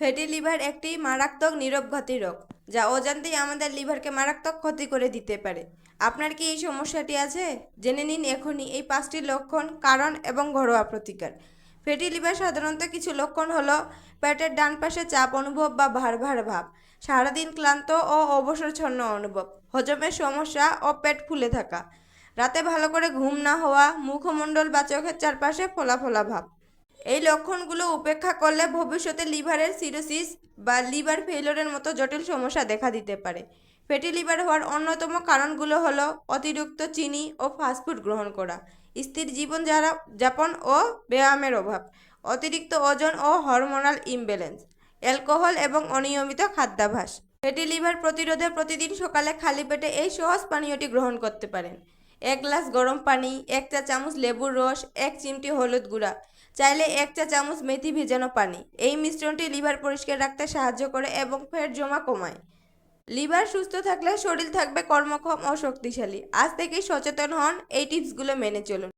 Fatty liver একটি মারাত্মক নিরবঘাতী রোগ, যা অজান্তেই আমাদের লিভারকে মারাত্মক ক্ষতি করে দিতে পারে। আপনার কি এই সমস্যাটি আছে? জেনে নিন এখনই এই পাঁচটি লক্ষণ কারণ এবং ঘরোয়া প্রতিকার। ফ্যাটি লিভার সাধারণত কিছু লক্ষণ হলো পেটের ডান পাশে চাপ অনুভব বা ভার ভার ভাব, সারাদিন ক্লান্ত ও অবসরছন্ন অনুভব, হজমের সমস্যা ও পেট ফুলে থাকা, রাতে ভালো করে ঘুম না হওয়া, মুখমণ্ডল বা চোখের চারপাশে ফোলা ফোলা ভাব। এই লক্ষণগুলো উপেক্ষা করলে ভবিষ্যতে লিভারের সিরোসিস বা লিভার ফেইলরের মতো জটিল সমস্যা দেখা দিতে পারে। ফ্যাটি লিভার হওয়ার অন্যতম কারণগুলো হলো অতিরিক্ত চিনি ও ফাস্টফুড গ্রহণ করা, স্থির জীবন যারা যাপন ও ব্যায়ামের অভাব, অতিরিক্ত ওজন ও হরমোনাল ইমব্যালেন্স, অ্যালকোহল এবং অনিয়মিত খাদ্যাভ্যাস। ফ্যাটি লিভার প্রতিরোধে প্রতিদিন সকালে খালি পেটে এই সহজ পানীয়টি গ্রহণ করতে পারেন। এক গ্লাস গরম পানি, এক চা চামচ লেবুর রস, এক চিমটি হলুদ গুঁড়া। চাইলে এক চা চামচ মেথি ভেজানো পানি। এই মিশ্রণটি লিভার পরিষ্কার রাখতে সাহায্য করে এবং ফ্যাট জমা কমায়। লিভার সুস্থ থাকলে শরীর থাকবে কর্মক্ষম ও শক্তিশালী। আজ থেকেই সচেতন হন এই টিপসগুলো মেনে চলুন।